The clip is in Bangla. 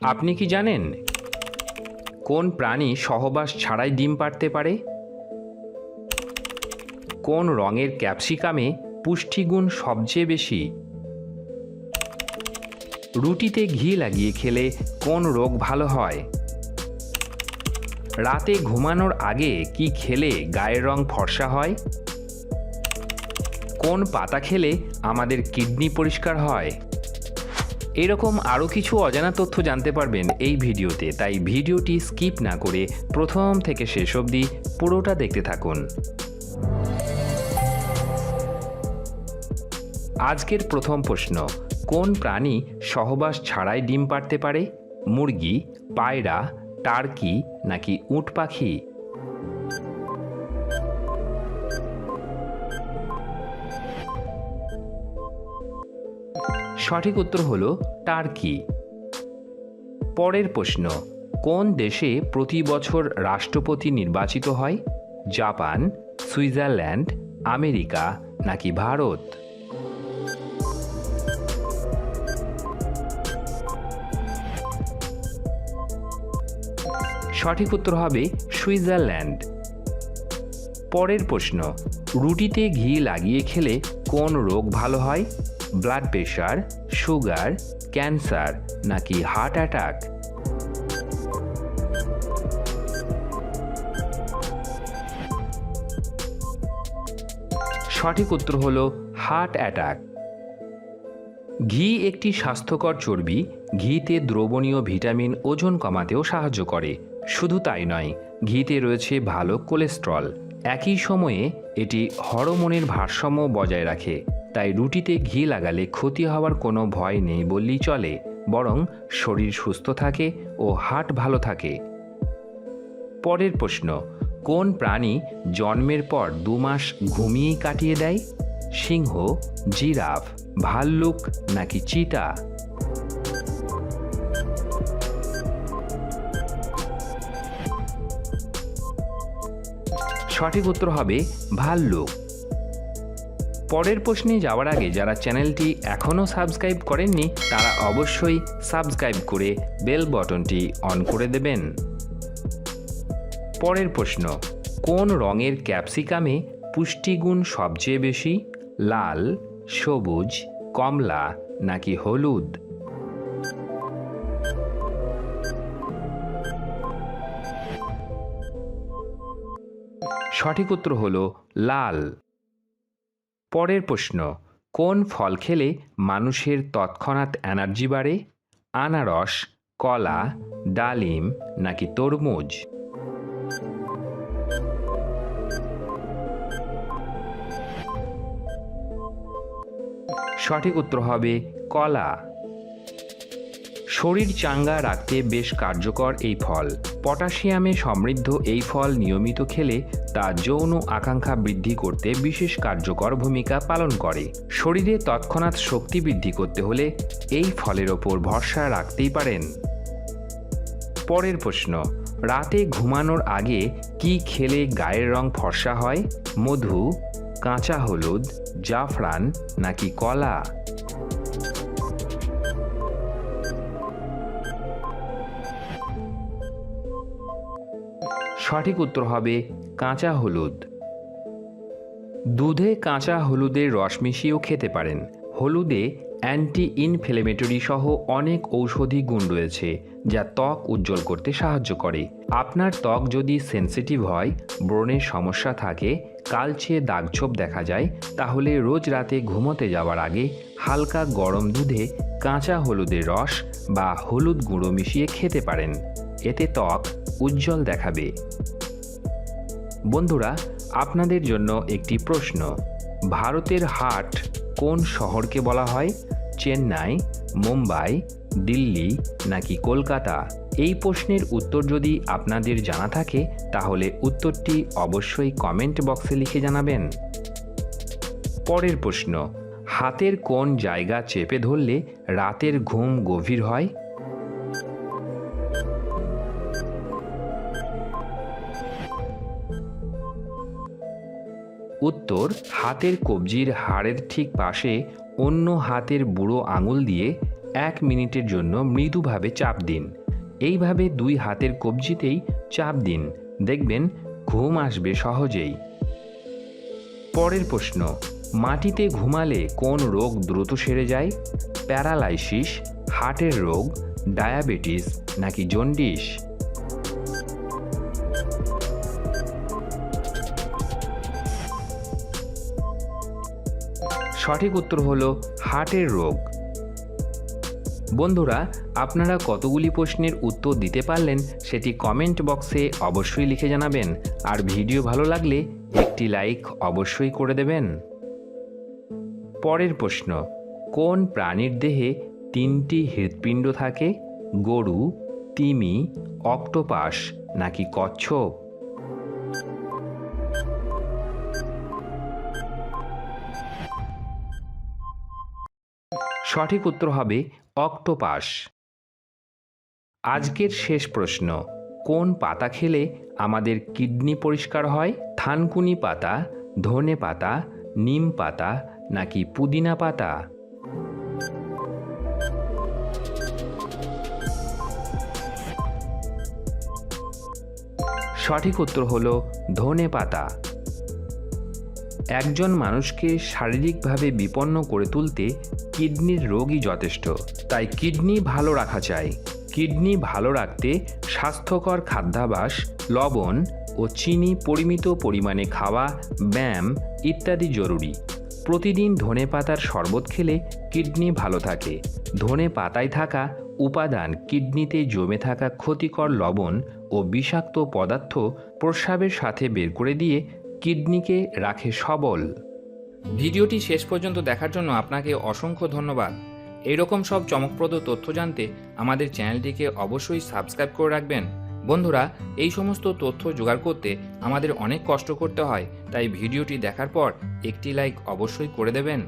আপনি কি জানেন কোন প্রাণী সহবাস ছাড়াই ডিম পাড়তে পারে? কোন রঙের ক্যাপসিকামে পুষ্টিগুণ সবচেয়ে বেশি? রুটিতে ঘি লাগিয়ে খেলে কোন রোগ ভালো হয়? রাতে ঘুমানোর আগে কি খেলে গায়ের রং ফর্সা হয়? কোন পাতা খেলে আমাদের কিডনি পরিষ্কার হয়? এরকম আরও কিছু অজানা তথ্য জানতে পারবেন এই ভিডিওতে, তাই ভিডিওটি স্কিপ না করে প্রথম থেকে শেষ অবধি পুরোটা দেখতে থাকুন। আজকের প্রথম প্রশ্ন, কোন প্রাণী সহবাস ছাড়াই ডিম পাড়তে পারে? মুরগি, পায়রা, টার্কি নাকি উট পাখি? সঠিক উত্তর হল টার্কি। পরের প্রশ্ন, কোন দেশে প্রতি বছর রাষ্ট্রপতি নির্বাচিত হয়? জাপান, সুইজারল্যান্ড, আমেরিকা নাকি ভারত? সঠিক উত্তর হবে সুইজারল্যান্ড। পরের প্রশ্ন, রুটিতে ঘি লাগিয়ে খেলে কোন রোগ ভালো হয়? ব্লাড প্রেশার সুগার ক্যান্সার নাকি হার্ট অ্যাটাক সঠিক উত্তর হলো হার্ট অ্যাটাক ঘি একটি স্বাস্থ্যকর চর্বি, ঘিতে দ্রবণীয় ভিটামিন ওজন কমাতেও সাহায্য করে। শুধু তাই নয়, ঘিতে রয়েছে ভালো কোলেস্ট্রল। একই সময়ে এটি হরমোনের ভারসাম্য বজায় রাখে। তাই রুটিতে ঘি লাগালে ক্ষতি হওয়ার কোনো ভয় নেই বললেই চলে, বরং শরীর সুস্থ থাকে ও হার্ট ভালো থাকে। পরের প্রশ্ন, কোন প্রাণী জন্মের পর দু মাস ঘুমিয়েই কাটিয়ে দেয়? সিংহ, জিরাফ, ভাল্লুক নাকি চিতা? সঠিক উত্তর হবে ভাল্লুক। পরের প্রশ্নে যাওয়ার আগে যারা চ্যানেলটি এখনও সাবস্ক্রাইব করেননি, তারা অবশ্যই সাবস্ক্রাইব করে বেল বটনটি অন করে দেবেন। পরের প্রশ্ন, কোন রঙের ক্যাপসিকামে পুষ্টিগুণ সবচেয়ে বেশি? লাল, সবুজ, কমলা নাকি হলুদ? সঠিক উত্তর হল লাল। পরের প্রশ্ন, কোন ফল খেলে মানুষের তৎক্ষণাৎ এনার্জি বাড়ে? আনারস, কলা, ডালিম নাকি তরমুজ? সঠিক উত্তর হবে কলা। শরীর চাঙ্গা রাখতে বেশ কার্যকর এই ফল। পটাশিয়ামে সমৃদ্ধ এই ফল নিয়মিত খেলে তা যৌন আকাঙ্ক্ষা বৃদ্ধি করতে বিশেষ কার্যকর ভূমিকা পালন করে। শরীরে তৎক্ষণাৎ শক্তি বৃদ্ধি করতে হলে এই ফলের ওপর ভরসা রাখতেই পারেন। পরের প্রশ্ন, রাতে ঘুমানোর আগে কি খেলে গায়ের রং ফর্সা হয়? মধু, কাঁচা হলুদ, জাফরান নাকি কলা? সঠিক উত্তর হবে কাঁচা হলুদ। দুধে কাঁচা হলুদের রস মিশিয়েও খেতে পারেন। হলুদে অ্যান্টি ইনফ্লেমেটরি সহ অনেক ঔষধি গুণ রয়েছে, যা ত্বক উজ্জ্বল করতে সাহায্য করে। আপনার ত্বক যদি সেন্সিটিভ হয়, ব্রণের সমস্যা থাকে, কালচে দাগছোপ দেখা যায়, তাহলে রোজ রাতে ঘুমোতে যাওয়ার আগে হালকা গরম দুধে কাঁচা হলুদের রস বা হলুদ গুঁড়ো মিশিয়ে খেতে পারেন। এতে ত্বক উজ্জ্বল দেখাবে। বন্ধুরা, আপনাদের জন্য একটি প্রশ্ন। ভারতের হাট কোন শহরকে বলা হয়? চেন্নাই, মুম্বাই, দিল্লি নাকি কলকাতা? এই প্রশ্নের উত্তর যদি আপনাদের জানা থাকে, তাহলে উত্তরটি অবশ্যই কমেন্ট বক্সে লিখে জানাবেন। পরের প্রশ্ন, হাতের কোন জায়গা চেপে ধরলে রাতের ঘুম গভীর হয়? উত্তর, হাতের কবজির হাড়ের ঠিক পাশে অন্য হাতের বুড়ো আঙুল দিয়ে এক মিনিটের জন্য মৃদুভাবে চাপ দিন। এইভাবে দুই হাতের কবজিতেই চাপ দিন। দেখবেন ঘুম আসবে সহজেই। পরের প্রশ্ন, মাটিতে ঘুমালে কোন রোগ দ্রুত সেরে যায়? প্যারালাইসিস, হার্টের রোগ, ডায়াবেটিস নাকি জন্ডিস? সঠিক উত্তর হল হার্টের রোগ। বন্ধুরা, আপনারা কতগুলি প্রশ্নের উত্তর দিতে পারলেন সেটি কমেন্ট বক্সে অবশ্যই লিখে জানাবেন। আর ভিডিও ভালো লাগলে একটি লাইক অবশ্যই করে দেবেন। পরের প্রশ্ন, কোন প্রাণীর দেহে তিনটি হৃৎপিণ্ড থাকে? গরু, তিমি, অক্টোপাস নাকি কচ্ছপ? সঠিক উত্তর হবে অক্টোপাস। আজকের শেষ প্রশ্ন, কোন পাতা খেলে আমাদের কিডনি পরিষ্কার হয়? থানকুনি পাতা, ধনে পাতা, নিম পাতা নাকি পুদিনা পাতা? সঠিক উত্তর হলো ধনে পাতা। একজন মানুষকে শারীরিকভাবে বিপন্ন করে তুলতে কিডনির রোগই যথেষ্ট। তাই কিডনি ভালো রাখা চাই। কিডনি ভালো রাখতে স্বাস্থ্যকর খাদ্যাভ্যাস লবণ ও চিনি পরিমিত পরিমাণে খাওয়া, ব্যায়াম ইত্যাদি জরুরি। প্রতিদিন ধনে পাতার শরবত খেলে কিডনি ভালো থাকে। ধনে পাতায় থাকা উপাদান কিডনিতে জমে থাকা ক্ষতিকর লবণ ও বিষাক্ত পদার্থ প্রস্রাবের সাথে বের করে দিয়ে কিডনিকে রাখে সবল। ভিডিওটি শেষ পর্যন্ত দেখার জন্য আপনাকে অসংখ্য ধন্যবাদ। এইরকম সব চমকপ্রদ তথ্য জানতে আমাদের চ্যানেলটিকে অবশ্যই সাবস্ক্রাইব করে রাখবেন। বন্ধুরা, এই সমস্ত তথ্য জোগাড় করতে আমাদের অনেক কষ্ট করতে হয়, তাই ভিডিওটি দেখার পর একটি লাইক অবশ্যই করে দেবেন।